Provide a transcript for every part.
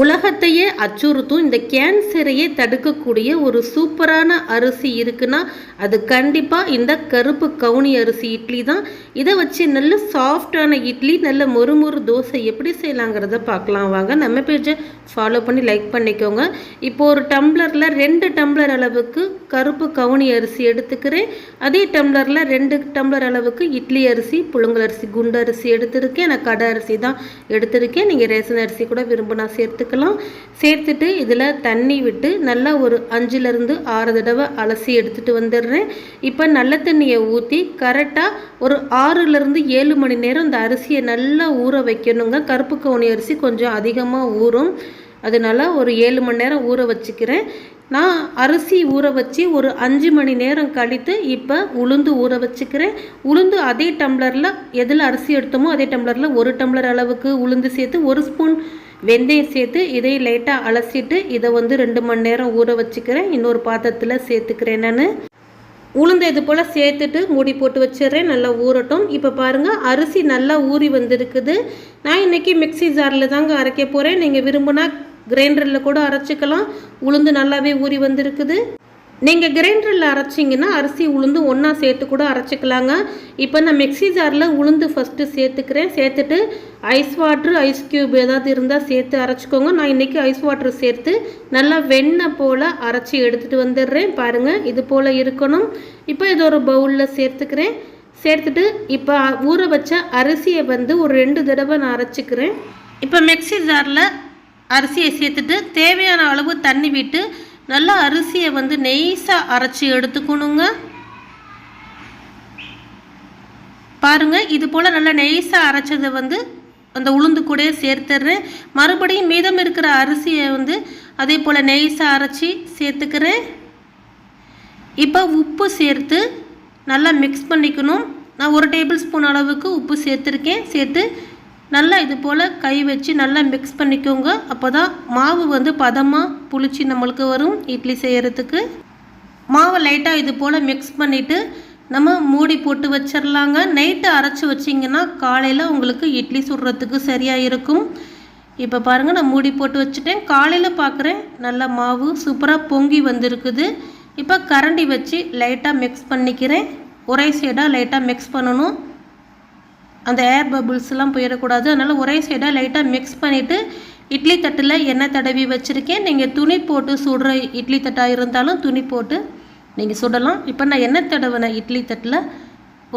உலகத்தையே அச்சுறுத்தும் இந்த கேன்சரையே தடுக்கக்கூடிய ஒரு சூப்பரான அரிசி இருக்குன்னா அது கண்டிப்பாக இந்த கருப்பு கவுனி அரிசி இட்லி தான். இதை வச்சு நல்ல சாஃப்டான இட்லி நல்ல மொறுமொறு தோசை எப்படி செய்யலாங்கிறத பார்க்கலாம். வாங்க நம்ம பேஜை ஃபாலோ பண்ணி லைக் பண்ணிக்கோங்க. இப்போ ஒரு டம்ளரில் ரெண்டு டம்ளர் அளவுக்கு கருப்பு கவுனி அரிசி எடுத்துக்கிறேன். அதே டம்ளரில் ரெண்டு டம்ளர் அளவுக்கு இட்லி அரிசி புழுங்கல் அரிசி குண்டு அரிசி எடுத்திருக்கேன். நான் கடை அரிசி தான் எடுத்திருக்கேன். நீங்கள் ரேஷன் அரிசி கூட விரும்பினா சேர்த்து சேர்த்துக்கலாம் சேர்த்துட்டு இதில் தண்ணி விட்டு நல்லா ஒரு அஞ்சுலேருந்து ஆறு தடவை அலசி எடுத்துகிட்டு வந்துடுறேன். இப்போ நல்ல தண்ணியை ஊற்றி கரெக்டாக ஒரு ஆறுலேருந்து ஏழு மணி நேரம் இந்த அரிசியை நல்லா ஊற வைக்கணுங்க. கருப்பு கவுனி அரிசி கொஞ்சம் அதிகமாக ஊறும். அதனால் ஒரு ஏழு மணி நேரம் ஊற வச்சுக்கிறேன். நான் அரிசி ஊற வச்சு ஒரு அஞ்சு மணி நேரம் கழித்து இப்போ உளுந்து ஊற வச்சுக்கிறேன். உளுந்து அதே டம்ளரில் எதில் அரிசி எடுத்தோமோ அதே டம்ளரில் ஒரு டம்ளர் அளவுக்கு உளுந்து சேர்த்து ஒரு ஸ்பூன் வெந்தயம் சேர்த்து இதையும் லைட்டாக அலசிட்டு இதை வந்து ரெண்டு மணி நேரம் ஊற வச்சுக்கிறேன். இன்னொரு பாத்திரத்தில் சேர்த்துக்கிறேன் நான். உளுந்த இது போல் சேர்த்துட்டு மூடி போட்டு வச்சிடுறேன். நல்லா ஊறட்டும். இப்போ பாருங்கள் அரிசி நல்லா ஊறி வந்திருக்குது. நான் இன்றைக்கி மிக்சி ஜாரில் தாங்க அரைக்க போகிறேன் நீங்கள் விரும்புனா கிரைண்டரில் கூட அரைச்சிக்கலாம். உளுந்து நல்லாவே ஊறி வந்திருக்குது. நீங்கள் கிரைண்டரில் அரைச்சிங்கன்னா அரிசி உளுந்து ஒன்றா சேர்த்து கூட அரைச்சிக்கலாங்க. இப்போ நான் மிக்சி ஜாரில் உளுந்து ஃபஸ்ட்டு சேர்த்துக்கிறேன். சேர்த்துட்டு ஐஸ் வாட்ரு ஐஸ் க்யூப் ஏதாவது இருந்தால் சேர்த்து அரைச்சிக்கோங்க. நான் இன்றைக்கி ஐஸ் வாட்ரு சேர்த்து நல்லா வெண்ணெய் போல் அரைச்சி எடுத்துகிட்டு வந்துடுறேன். பாருங்கள் இது போல் இருக்கணும். இப்போ இது ஒரு பவுலில் சேர்த்துக்கிறேன். சேர்த்துட்டு இப்போ ஊற வச்ச அரிசியை வந்து ஒரு ரெண்டு தடவை நான் அரைச்சிக்கிறேன். இப்போ மிக்சி ஜாரில் அரிசியை சேர்த்துட்டு தேவையான அளவு தண்ணி விட்டு நல்லா அரிசியை வந்து நெய்ஸாக அரைச்சி எடுத்துக்கணுங்க. பாருங்கள் இது போல் நல்லா நெய்ஸாக அரைச்சதை வந்து அந்த உளுந்து கூட சேர்த்துட்றேன் மறுபடியும் மீதம் இருக்கிற அரிசியை வந்து அதே போல் நெய்ஸாக அரைச்சி சேர்த்துக்கிறேன். இப்போ உப்பு சேர்த்து நல்லா மிக்ஸ் பண்ணிக்கணும். நான் ஒரு டேபிள் ஸ்பூன் அளவுக்கு உப்பு சேர்த்துருக்கேன். சேர்த்து நல்லா இது போல் கை வச்சு நல்லா மிக்ஸ் பண்ணிக்கோங்க. அப்போ தான் மாவு வந்து பதமாக புளிச்சு நம்மளுக்கு வரும் இட்லி செய்கிறதுக்கு மாவை லைட்டாக இது போல் மிக்ஸ் பண்ணிவிட்டு நம்ம மூடி போட்டு வச்சிடலாங்க நைட்டு அரைச்சி வச்சிங்கன்னா காலையில் உங்களுக்கு இட்லி சுடுறதுக்கு சரியாக இருக்கும். இப்போ பாருங்கள் நான் மூடி போட்டு வச்சுட்டேன். காலையில் பார்க்குறேன் நல்லா மாவு சூப்பராக பொங்கி வந்திருக்குது. இப்போ கரண்டி வச்சு லைட்டாக மிக்ஸ் பண்ணிக்கிறேன். ஒரே சைடாக லைட்டாக மிக்ஸ் பண்ணணும். அந்த ஏர் பபுள்ஸ்லாம் போயிடக்கூடாது. அதனால் ஒரே சைடாக லைட்டாக மிக்ஸ் பண்ணிவிட்டு இட்லி தட்டில் எண்ணெய் தடவி வச்சுருக்கேன். நீங்கள் துணி போட்டு சுடுற இட்லி தட்டாக இருந்தாலும் துணி போட்டு நீங்கள் சுடலாம். இப்போ நான் எண்ணெய் தடவின இட்லி தட்டில்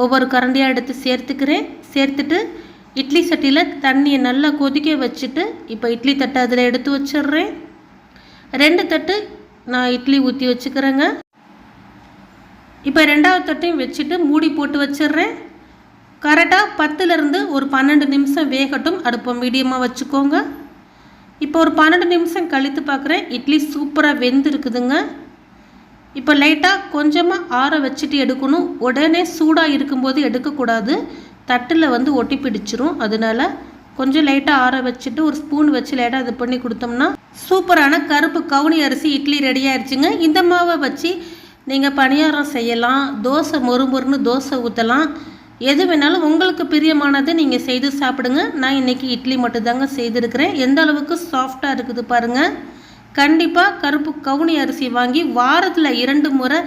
ஒவ்வொரு கரண்டியாக எடுத்து சேர்த்துக்கிறேன். சேர்த்துட்டு இட்லி சட்டியில் தண்ணியை நல்லா கொதிக்க வச்சுட்டு இப்போ இட்லி தட்டை அதில் எடுத்து வச்சிடுறேன். ரெண்டு தட்டு நான் இட்லி ஊற்றி வச்சுக்கிறேங்க. இப்போ ரெண்டாவது தட்டையும் வச்சுட்டு மூடி போட்டு வச்சிடுறேன். கரெக்டாக பத்துலேருந்து ஒரு பன்னெண்டு நிமிஷம் வேகட்டும் அடுப்பை மீடியமாக வச்சுக்கோங்க. இப்போ ஒரு பன்னெண்டு நிமிஷம் கழித்து பார்க்குறேன் இட்லி சூப்பராக வெந்திருக்குதுங்க. இப்போ லைட்டாக கொஞ்சமாக ஆற வச்சுட்டு எடுக்கணும். உடனே சூடாக இருக்கும்போது எடுக்கக்கூடாது. தட்டில் வந்து ஒட்டி பிடிச்சிரும். அதனால் கொஞ்சம் லைட்டாக ஆற வச்சுட்டு ஒரு ஸ்பூன் வச்சு லைட்டாக இது பண்ணி கொடுத்தோம்னா சூப்பரான கருப்பு கவுனி அரிசி இட்லி ரெடி ஆயிடுச்சுங்க இந்த மாவை வச்சு நீங்கள் பணியாரம் செய்யலாம். தோசை மொறு மொறுன்னு தோசை ஊற்றலாம் எது வேணாலும் உங்களுக்கு பிரியமானதை நீங்கள் செய்து சாப்பிடுங்க. நான் இன்றைக்கி இட்லி மட்டும்தாங்க செய்திருக்கிறேன். எந்த அளவுக்கு சாஃப்டாக இருக்குது பாருங்கள் கண்டிப்பாக கருப்பு கவுனி அரிசி வாங்கி வாரத்தில் இரண்டு முறை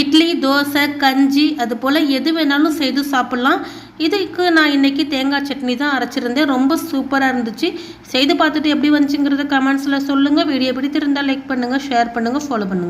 இட்லி தோசை கஞ்சி அது போல் எது வேணாலும் செய்து சாப்பிட்லாம். இதுக்கு நான் இன்றைக்கி தேங்காய் சட்னி தான் அரைச்சிருந்தேன். ரொம்ப சூப்பராக இருந்துச்சு. செய்து பார்த்துட்டு எப்படி வந்துச்சுங்கிறத கமெண்ட்ஸில் சொல்லுங்கள் வீடியோ பிடித்திருந்தால் லைக் பண்ணுங்கள் ஷேர் பண்ணுங்கள் ஃபாலோ பண்ணுங்கள்